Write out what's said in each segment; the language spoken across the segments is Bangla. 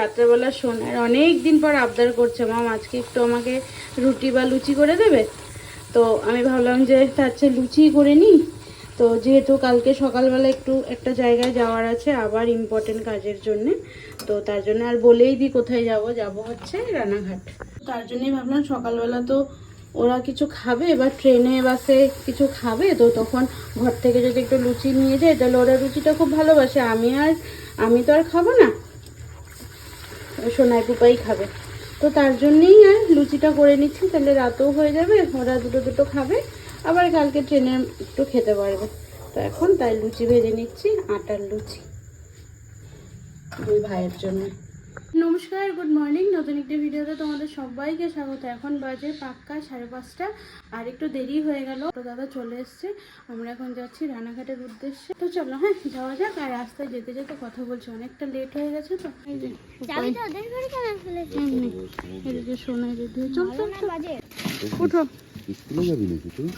রাত্রেবেলা সোনার অনেক দিন পর আবদার করছে, মাম, আজকে একটু আমাকে রুটি বা লুচি করে দেবে? তো আমি ভাবলাম যে তার চেয়ে লুচি করে নিই। তো যেহেতু কালকে সকালবেলা একটু একটা জায়গায় যাওয়ার আছে আবার ইম্পর্টেন্ট কাজের জন্য, তো তার জন্য আর বলেই দিই কোথায় যাব। যাব হচ্ছে রানাঘাট। তার জন্যই ভাবলাম সকালবেলা তো ওরা কিছু খাবে বা ট্রেনে, বাসে কিছু খাবে, তো তখন ঘর থেকে যদি একটু লুচি নিয়ে যায় তাহলে ওরা লুচিটা খুব ভালোবাসে। আমি আর, আমি তো আর খাব না। সোনাই পুপাই খাবে। তো তার জন্যেই আর লুচিটা করে নিচ্ছি, তাহলে রাতেও হয়ে যাবে, ওরা দুটো দুটো খাবে, আবার কালকে ট্রেনে একটু খেতে পারবে। তো এখন তাই লুচি ভেজে নিচ্ছি, আটার লুচি। দুই ভাইয়ের জন্য। নমস্কার গুড মর্নিং নতুন একটি ভিডিওতে তোমাদের সবাইকে স্বাগত। এখন বাজে পাক্কা সাড়ে পাঁচটা। আর একটু দেরি হয়ে গেল তো দাদা চলে এসছে। আমরা এখন যাচ্ছি রানাঘাটের উদ্দেশ্যে। তো চলো হ্যাঁ যাওয়া যাক। আর রাস্তায় যেতে যেতে কথা বলছি অনেকটা লেট হয়ে গেছে তো। এদিকে চল চল উঠো। স্কুলে যাবি নাকি তুই?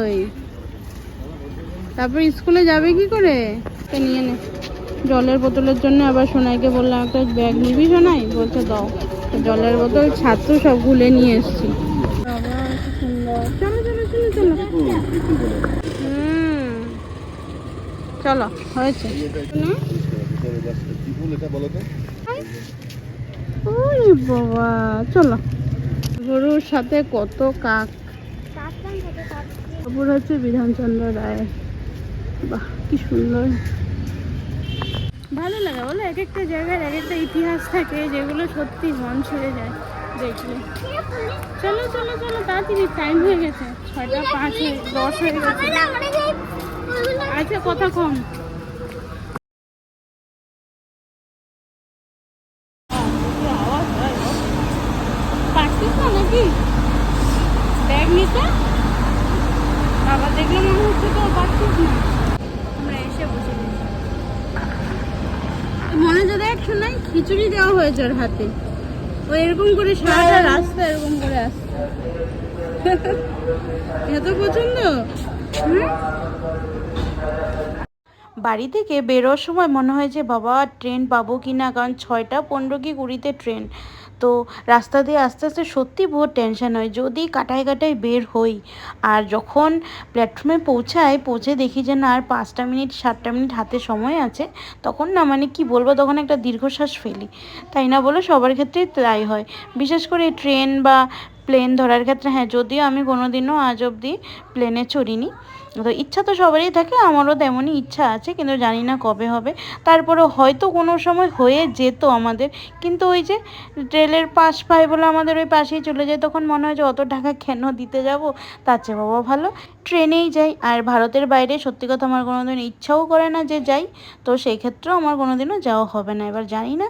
কই তারপর স্কুলে যাবে কি করে? নিয়ে নে। জলের বোতলের জন্য আবার সোনাইকে বললাম, একটা ব্যাগ নিবি সোনাই? বলছে, দাও। জলের বোতল, ছাত্র সব গুলে নিয়ে এসছি। চলো চলো হয়েছে। বাবা, চলো। গরুর সাথে কত কাক। খবর হচ্ছে বিধানচন্দ্র রায় বাহ, কি সুন্দর। ভালো লাগে, বলো? এক একটা জায়গার এক একটা ইতিহাস থাকে যেগুলো সত্যি মন ছুঁয়ে যায় দেখলে। চলো চলো চলো, তাড়াতাড়ি টাইম হয়ে গেছে। ছয়টা পাঁচ দশ হয়ে গেছে। আচ্ছা কথা কম। ওর হাতে ও এরকম করে সারাটা রাস্তা এরকম করে আসতো এত পছন্দ? হুম? বাড়ি থেকে বেরোর সময় মনে হয় যে, বাবা, ট্রেন পাবো কি না? কারণ ছয়টা পনেরো কি কুড়িতে ট্রেন। তো রাস্তা দিয়ে আস্তে আস্তে সত্যি বহুত টেনশন হয়। যদি কাটায় কাটায় বের হই আর যখন প্ল্যাটফর্মে পৌঁছাই, পৌঁছে দেখি যে, না, আর পাঁচটা মিনিট, সাতটা মিনিট হাতে সময় আছে। তখন না মানে কি বলব, তখন একটা দীর্ঘশ্বাস ফেলি। তাই না বলে সবার ক্ষেত্রেই তাই হয়। বিশেষ করে ট্রেন বা প্লেন ধরার ক্ষেত্রে হ্যাঁ যদিও আমি কোনোদিনও আজ অবধি প্লেনে চড়িনি। তো ইচ্ছা তো সবারই থাকে, আমারও তেমনই ইচ্ছা আছে, কিন্তু জানি না কবে হবে। তারপরে হয়তো কোনো সময় হয়ে যেত আমাদের, কিন্তু ওই যে রেলের পাশ পাই বলে আমাদের ওই পাশেই চলে যায়, তখন মনে হয় যে অত টাকা কেন দিতে যাব? তার চেয়ে বাবা ভালো। ট্রেনেই যাই, আর ভারতের বাইরে সত্যি কথা আমার কোনোদিন ইচ্ছাও করে না যে যাই, তো সেই ক্ষেত্রেও আমার কোনোদিনও যাওয়া হবে না। এবার জানি না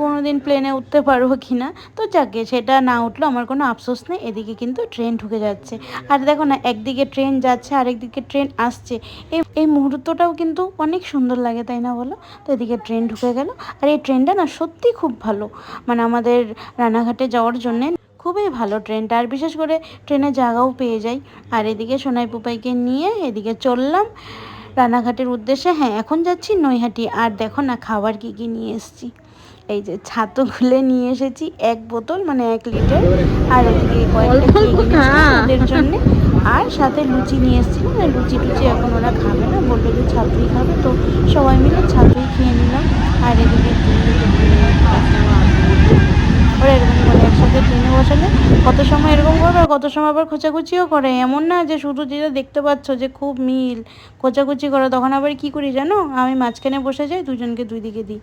কোনো দিন প্লেনে উঠতে পারব কি না তো যাকে সেটা না উঠল, আমার কোনো আফসোস নেই। এদিকে কিন্তু ট্রেন ঢুকে যাচ্ছে। আর দেখো না, একদিকে ট্রেন যাচ্ছে আর একদিকে ট্রেন আসছে। এই এই মুহূর্তটাও কিন্তু অনেক সুন্দর লাগে, তাই না বলো? তো এদিকে ট্রেন ঢুকে গেল। আর এই ট্রেনটা না সত্যি খুব ভালো। মানে আমাদের রানাঘাটে যাওয়ার জন্যে খুবই ভালো ট্রেনটা আর বিশেষ করে ট্রেনে জায়গাও পেয়ে যাই। আর এদিকে সোনাই পুপাইকে নিয়ে এদিকে চললাম। রানাঘাটের উদ্দেশ্যে হ্যাঁ এখন যাচ্ছি নৈহাটি। আর দেখো না, খাবার কী কী নিয়ে এসেছি। এই যে ছাতু খুলে নিয়ে এসেছি এক বোতল মানে এক লিটার আর ওদিকে কয়েকটা ওদের জন্য। আর সাথে লুচি নিয়ে এসেছিলাম আর লুচি টুচি এখন ওরা খাবে না বলল যে ছাতুই খাবে তো সবাই মিলে ছাতুই খেয়ে নিলাম। আর এদিকে ওরা এরকম করে একসাথে ট্রেনে বসালে কত সময় এরকম করবে আর কত সময় আবার খোঁচাকুচিও করে? এমন না যে শুধু যেটা দেখতে পাচ্ছ যে খুব মিল খোঁচাকুচি করে তখন আবার কি করি জানো? আমি মাঝখানে বসে যাই দুজনকে দুই দিকে দিই।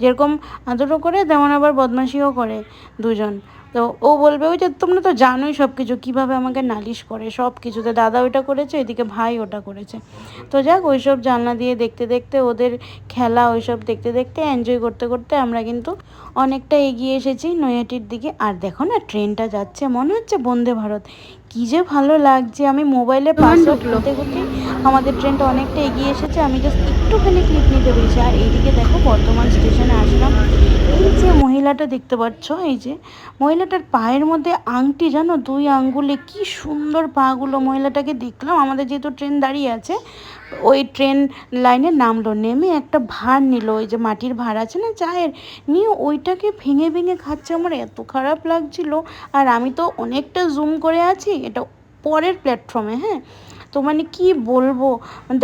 যেরকম আদরও করে, তেমন আবার বদমাশিও করে দুজন। তো ও বলবে ওই যে, তোমরা তো জানোই সব কিছু কীভাবে আমাকে নালিশ করে সব কিছুতে দাদা ওইটা করেছে, এদিকে ভাই ওটা করেছে। তো যাক, ওইসব জানলা দিয়ে দেখতে দেখতে, ওদের খেলা ওইসব দেখতে দেখতে এনজয় করতে করতে আমরা কিন্তু অনেকটা এগিয়ে এসেছি নৈহাটির দিকে। আর দেখো না ট্রেনটা যাচ্ছে, মনে হচ্ছে বন্দে ভারত। কী যে ভালো লাগছে। আমি মোবাইলে পাসওয়ার্ড করতে করতে আমাদের ট্রেনটা অনেকটা এগিয়ে এসেছে। আমি জাস্ট একটুখানি ক্লিপ নিতে পেরেছি। আর এইদিকে দেখো বর্ধমান স্টেশনে আসলাম। এই যে মহিলাটা দেখতে পাচ্ছ, এই যে মহিলাটার পায়ের মধ্যে আংটি, জানো? দুই আঙ্গুলে কি সুন্দর পাগুলো মহিলাটাকে দেখলাম। আমাদের যেহেতু ট্রেন দাঁড়িয়ে আছে ওই ট্রেন লাইনে নামলো, নেমে একটা ভার নিল, ওই যে মাটির ভার আছে না চায়ের, নিয়ে ওইটাকে ভেঙে ভেঙে খাচ্ছে। আমার এত খারাপ লাগছিল। আর আমি তো অনেকটা জুম করে আছি, এটা পরের প্ল্যাটফর্মে হ্যাঁ? তো মানে কি বলব?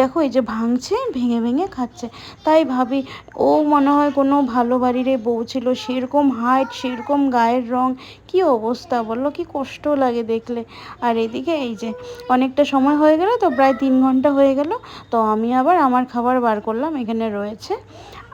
দেখো, এই যে ভাঙছে, ভেঙে ভেঙে খাচ্ছে। তাই ভাবি, ও মনে হয় কোনো ভালো বাড়ির বউ ছিল। সেরকম হাইট সেরকম গায়ের রং, কি অবস্থা বলল কি কষ্ট লাগে দেখলে। আর এদিকে এই যে অনেকটা সময় হয়ে গেল তো, প্রায় তিন ঘণ্টা হয়ে গেল। তো আমি আবার আমার খাবার বার করলাম, এখানে রয়েছে।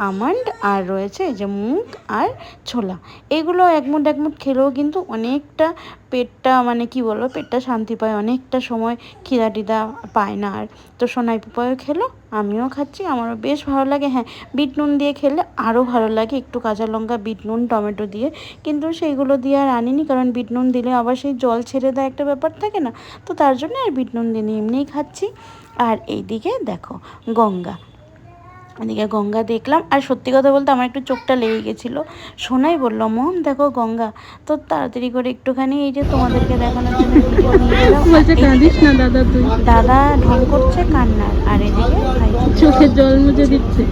আমন্ড, আর রয়েছে এই যে মুগ আর ছোলা। এগুলো এক মুঠ এক মুঠ খেলেও কিন্তু অনেকটা পেটটা মানে কি বলব, পেটটা শান্তি পায়, অনেকটা সময় খিদা টিদা পায় না। আর তো সোনাই পুপাও খেলো, আমিও খাচ্ছি, আমারও বেশ ভালো লাগে। হ্যাঁ বিট নুন দিয়ে খেলে আরও ভালো লাগে, একটু কাঁচা লঙ্কা, বিট নুন, টমেটো দিয়ে। কিন্তু সেইগুলো দিয়ে আর আনিনি, কারণ বিট নুন দিলে আবার সেই জল ছেড়ে দেয় একটা ব্যাপার থাকে না। তো তার জন্য আর বিট নুন দিনে এমনিই খাচ্ছি। আর এইদিকে দেখো গঙ্গা এদিকে গঙ্গা দেখলাম। আর সত্যি কথা বলতে আমার একটু চোখটা লেগে গেছিল। সোনাই বলল মম দেখো গঙ্গা। তো তাড়াতাড়ি করে একটুখানি এই যে তোমাদেরকে দেখানোর জন্য দাদা ঢং করছে কান্নার। আর এদিকে চোখে জল মুছে দিচ্ছে।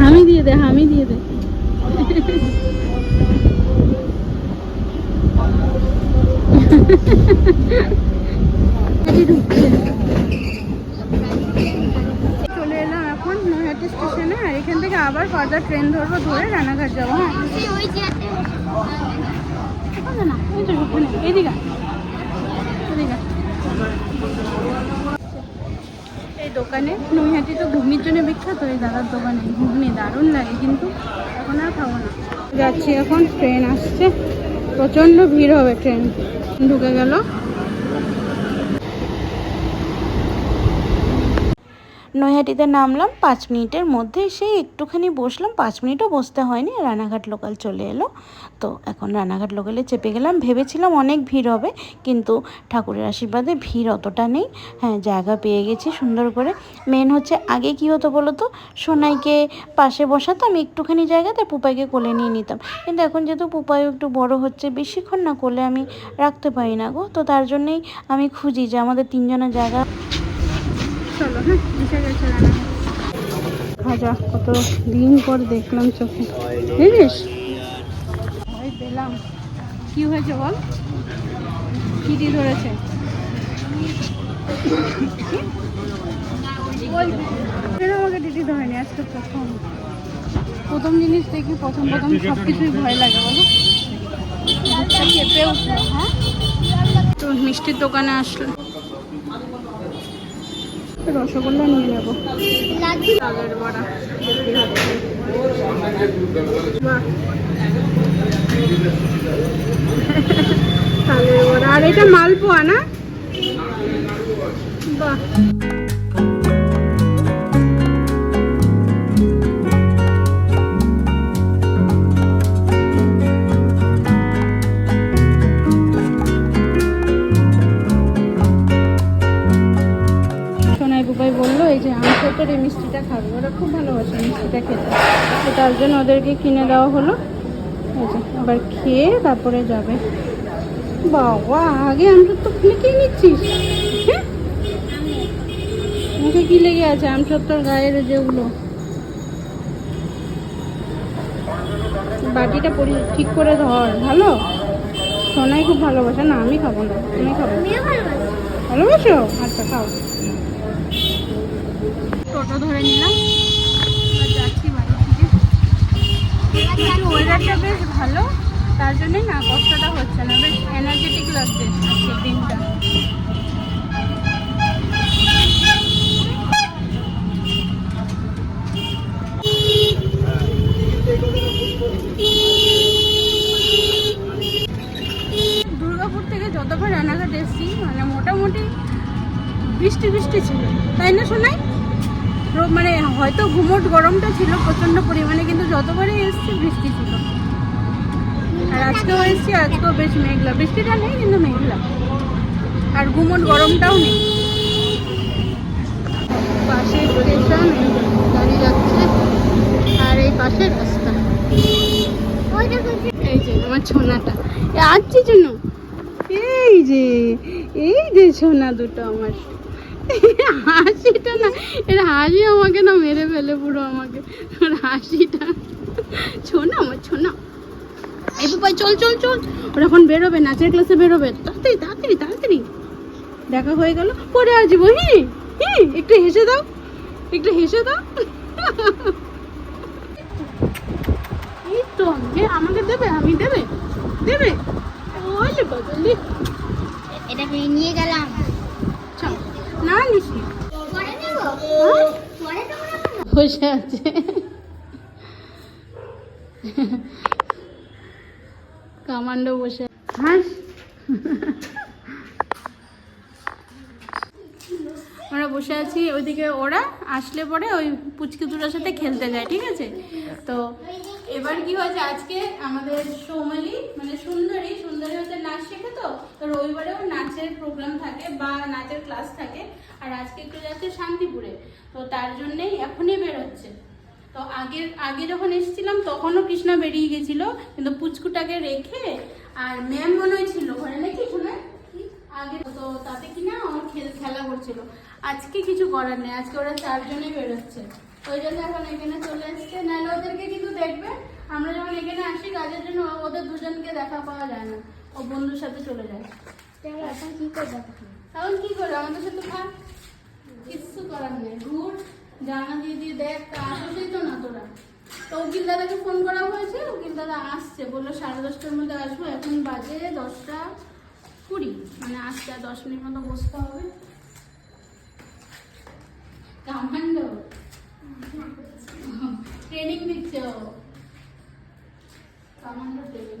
হামি দিয়ে দে হামি দিয়ে দে। চলে এলাম এখন নৈহাটি স্টেশনে আর এখান থেকে আবার ফার্দার ট্রেন ধরবো ধরে রানাঘাট যাব হ্যাঁ? এই দোকানে নৈহাটি তো ঘুগনির জন্য বিখ্যাত, এই দাদার দোকানে ঘুগনি দারুণ লাগে, কিন্তু এখন আর খাব না। যাচ্ছি এখন, ট্রেন আসছে। প্রচণ্ড ভিড় হবে ট্রেন। ঢুকে গেল। নৈহাটিতে নামলাম, পাঁচ মিনিটের মধ্যে সেই একটুখানি বসলাম, পাঁচ মিনিটও বসতে হয়নি, রানাঘাট লোকাল চলে এলো। তো এখন রানাঘাট লোকালে চেপে গেলাম, ভেবেছিলাম অনেক ভিড় হবে, কিন্তু ঠাকুরের আশীর্বাদে ভিড় অতটা নেই। হ্যাঁ জায়গা পেয়ে গেছি সুন্দর করে। মেন হচ্ছে আগে কি হতো বলো তো, সোনাইকে পাশে বসাতাম, একটুখানি জায়গাতে পুপাইকে কোলে নিয়ে নিতাম। কিন্তু এখন যেহেতু পুপাইও একটু বড় হচ্ছে, বেশিক্ষণ না কোলে আমি রাখতে পারি না গো। তো তার জন্যেই আমি খুঁজি যে আমাদের তিনজনের জায়গা হ্যাঁ কত দিন পর দেখলাম চোখে। বুঝিস ভয় পেলাম। কি হয়েছে বল? কিটি ধরেছে? আমাকে ধরেনি? প্রথম। প্রথম জিনিস দেখি, প্রথম প্রথম সব কিছুই ভয় লাগে, বলো। হ্যাঁ? তো মিষ্টির দোকানে আসলো। রসগোল্লা নিয়ে নেব। তালের বড়া বড়া। আর এটা মালপোয়া না? বাহ। দেওয়া হলো। এই যে আবার খেয়ে তারপরে যাবে। বাবা আগে আমসত্তর খুলে খেয়ে নিচ্ছিস? মুখে কি লেগে আছে আমসত্তর গায়ের যেগুলো? বাটিটা পরি ঠিক করে ধর ভালো? সোনাই খুব ভালোবাসে না আমি খাব না তুমি খাব। ভালোবাসো? আচ্ছা খাও। টোটো ধরে নিলাম আর যাচ্ছি বাড়ি থেকে ওয়েদারটা বেশ ভালো। তার জন্যই না কষ্টটা হচ্ছে না। বেশ এনার্জেটিক লাগছে আজকের দিনটা। হয়তো ঘুমট গরমটা ছিল, প্রচণ্ড পরিমাণে, কিন্তু যতবারই এসেছি বৃষ্টি ছিল। আর আজকেও এসেছি, আজকেও বেশ মেঘলা। বৃষ্টিটা নেই, কিন্তু মেঘলা। আর ঘুমট গরমটাও নেই। যাচ্ছে, আর এই পাশে রাস্তা। এই যে আমার ছোনাটা। আসছে জন্য এই যে এই যে সোনা দুটো আমার। হাসিটা না, এর হাসি আমাকে না মেরে ফেলে পুরো আমাকে। ওর হাসিটা, ছোনা আমার, ছোনা। এই বাবাই চল চল চল। ওর এখন বেরোবে, নাচের ক্লাসে বেরোবে। তাড়াতাড়ি তাড়াতাড়ি তাড়াতাড়ি। দেখা হয়ে গেল, পরে আসব। হ্যাঁ হ্যাঁ একটু হেসে দাও, একটু হেসে দাও। এই তো যে আমাকে দেবে, আমি দেবে দেবে। ওলে বদলি এটাকে নিয়ে গেলাম চল না নিছি পরে নেব হ্যাঁ? পরে নেব না কেন? বসে আছে। কামান্ডো বসে। হাস। আমরা বসে আছি, ওইদিকে ওরা আসলে পরে ওই পুচকি দুটোর সাথে খেলতে যায়, ঠিক আছে? তো এবার কি হয়েছে, আজকে আমাদের সৌমালি মানে সুন্দরী সুন্দরী হচ্ছে নাচ শেখে তো রবিবারেও নাচের প্রোগ্রাম থাকে বা নাচের ক্লাস থাকে। আর আজকে একটু যাচ্ছে শান্তিপুরে। তো তার জন্যেই এখনই বেরোচ্ছে। তো আগের, আগে যখন এসেছিলাম, তখনও কৃষ্ণা বেরিয়ে গেছিল। কিন্তু পুচকুটাকে রেখে আর ম্যাম মনে হয় ছিল ঘরে নাকি শোনা আগে তো তাতে কি না আমার খেল করছিল। আজকে কিছু করার নেই। আজকে ওরা চারজনে বেরোচ্ছে। ওই জন্য এখন এখানে চলে এসছে। নাহলে ওদেরকে কিন্তু দেখবে। আমরা যখন এখানে আসি, কাজের জন্য ওদের দুজনকে দেখা পাওয়া যায় না। ও বন্ধুর সাথে চলে যায়। এখন কি আমাদের সাথে কিচ্ছু করার নেই। ঘুর জানা দিয়ে দেখ, তা তো না তোরা। তো দাদাকে ফোন করা হয়েছে দাদা আসছে। বলল সাড়ে দশটার মধ্যে আসব। এখন বাজে দশটা কুড়ি। মানে আসতে আর দশ মিনিট মতো বসতে হবে। কামান্ড। ট্রেনিং দিচ্ছে কামান্ডো ট্রেনিং।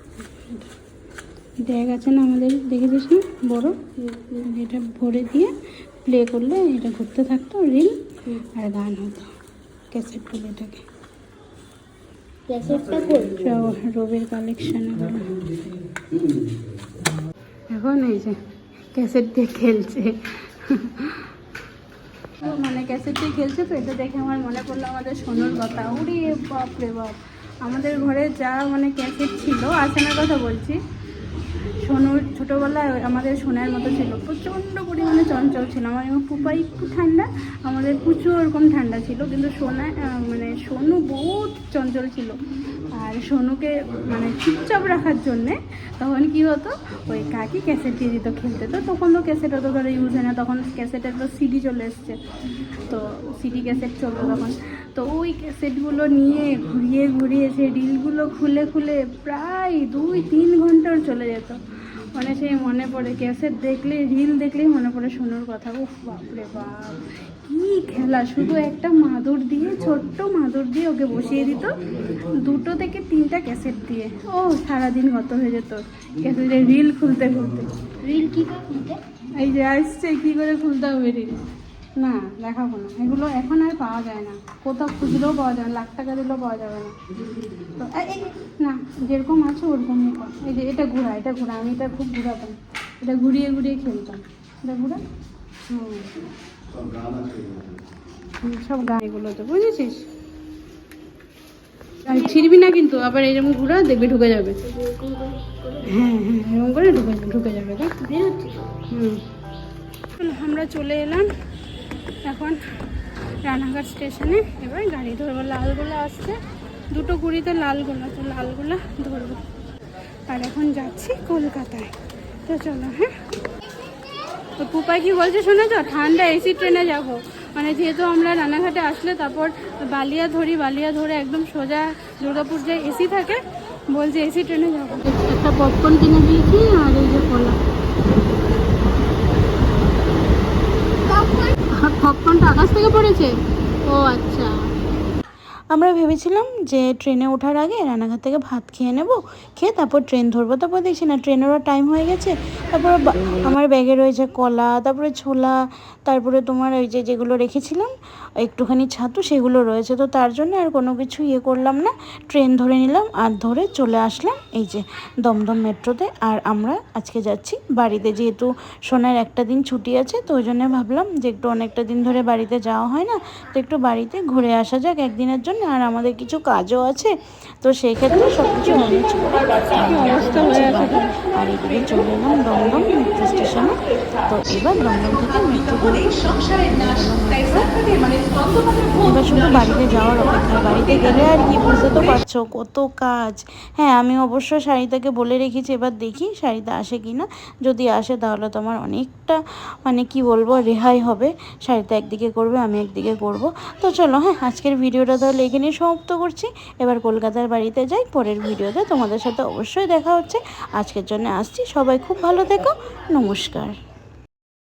ড্যাগ আছে না আমাদের দেখেছিস না বড়। এটা ভরে দিয়ে প্লে করলে এটা ঘুরতে থাকতো রিল আর গান হতো ক্যাসেট বলে এটাকে। রবির কালেকশন এখন এই যে ক্যাসেট দিয়ে খেলছে। তো মানে ক্যাসেট দিয়ে খেলছে তো এটা দেখে আমার মনে পড়ল আমাদের সোনুর কথা। উড়ি বাপ রে বাপ আমাদের ঘরে যা মানে ক্যাসেট ছিল আসানোর কথা বলছি সোনুর ছোটোবেলায় আমাদের সোনার মতো ছিল। প্রচণ্ড পরিমাণে চঞ্চল ছিল। আমার এবং পুপা একটু ঠান্ডা, আমাদের প্রচুর ওরকম ঠান্ডা ছিল। কিন্তু সোনা মানে সোনু বহুত চঞ্চল ছিল। আর সোনুকে মানে চুপচাপ রাখার জন্যে তখন কি হতো, ওই কাকি ক্যাসেট দিয়ে দিত খেলতে। তো তখন তো ক্যাসেট অত ধরে ইউজ হয় না। তখন ক্যাসেটের তো সিডি চলে এসছে। তো সিডি ক্যাসেট চলতো তখন। তো ওই ক্যাসেটগুলো নিয়ে ঘুরিয়ে ঘুরিয়ে সেই রিলগুলো খুলে খুলে প্রায় দুই তিন ঘণ্টার চলে যেত। মানে সেই মনে পড়ে ক্যাসেট দেখলে রিল দেখলেই মনে পড়ে শোনোর কথা। ও বাপরে বাপ। কি খেলা শুধু একটা মাদুর দিয়ে ছোট্ট মাদুর দিয়ে ওকে বসিয়ে দিত দুটো থেকে তিনটা ক্যাসেট দিয়ে। ও সারাদিন গত হয়ে যেত। ক্যাসেটের রিল খুলতে খুলতে। রিল কী করে খুলতে? এই যে আসছে কী করে খুলতে হবে রিল না, দেখাবো না। এগুলো এখন আর পাওয়া যায় না। কোথাও খুচরোও পাওয়া যায় না, লাখ টাকা দিলেও পাওয়া যাবে না। তো না, যেরকম আছে ওরকমই এই যে, এটা ঘোরা এটা ঘোরা, আমি এটা খুব ঘুরাতাম। এটা ঘুরিয়ে ঘুরিয়ে খেলতাম। এটা ঘুরা? হুম। সব গান এগুলোতে বুঝেছিস? আর ছিড়বি না কিন্তু, আবার এরকম ঘুরা, দেখবি ঢুকে যাবে। হ্যাঁ হ্যাঁ এরকম করে ঢুকে ঢুকে যাবে হুম। আমরা চলে এলাম। এখন রানাঘাট স্টেশনে এবার গাড়ি ধরবো, লালগোলা আসছে। দুটো কুড়িতে লালগোলা, তো লালগোলা ধরবো। আর এখন যাচ্ছি কলকাতায়। তো চলো হ্যাঁ? তো পুপাই কি বলছে শুনেছো? ঠান্ডা এসি ট্রেনে যাব। মানে যেহেতু আমরা রানাঘাটে আসলে তারপর বালিয়া ধরি, বালিয়া ধরে একদম সোজা দুর্গাপুর যে এসি থাকে, বলছে এসি ট্রেনে যাব। একটা পপকর্ন কিনে দিয়েছি আর এই যে কলা। পপকর্নটা আকাশ থেকে পড়েছে? ও আচ্ছা। আমরা ভেবেছিলাম যে ট্রেনে ওঠার আগে রানাঘাট থেকে ভাত খেয়ে নেব, খেয়ে তারপর ট্রেন ধরবো, তারপর দেখছি না, ট্রেনেরও টাইম হয়ে গেছে। তারপর আমার ব্যাগে রয়েছে কলা, তারপরে ছোলা তারপরে তোমার ওই যে যেগুলো রেখেছিলাম, একটুখানি ছাতু সেগুলো রয়েছে। তো তার জন্য আর কোনো কিছু ইয়ে করলাম না। ট্রেন ধরে নিলাম, আর ধরে চলে আসলাম এই যে দমদম মেট্রোতে। আর আমরা আজকে যাচ্ছি বাড়িতে, যেহেতু সোনার একটা দিন ছুটি আছে, তো ওই জন্য ভাবলাম যে একটু অনেকটা দিন ধরে বাড়িতে যাওয়া হয় না, তো একটু বাড়িতে ঘুরে আসা যাক একদিনের জন্য। আর আমাদের কিছু কাজও আছে, তো সেই ক্ষেত্রে সব কিছু করে অবস্থা হয়ে আর এদিকে চলে এলাম দমদম মেট্রো স্টেশনে তো এবার দমদম থেকে মেট্রো এবার শুধু বাড়িতে যাওয়ার অপেক্ষা, বাড়িতে গেলে আর কি বুঝতে তো পারছ কত কাজ। হ্যাঁ আমি অবশ্য শাড়িটাকে বলে রেখেছি, এবার দেখি শাড়িটা আসে কি না। যদি আসে তাহলে তো আমার অনেকটা মানে কি বলব, রেহাই হবে। শাড়িটা একদিকে করবে, আমি একদিকে করব। তো চলো হ্যাঁ আজকের ভিডিওটা তাহলে এখানেই সমাপ্ত করছি। এবার কলকাতার বাড়িতে যাই, পরের ভিডিওতে তোমাদের সাথে অবশ্যই দেখা হচ্ছে। আজকের জন্য আসছি। সবাই খুব ভালো থেকো। নমস্কার।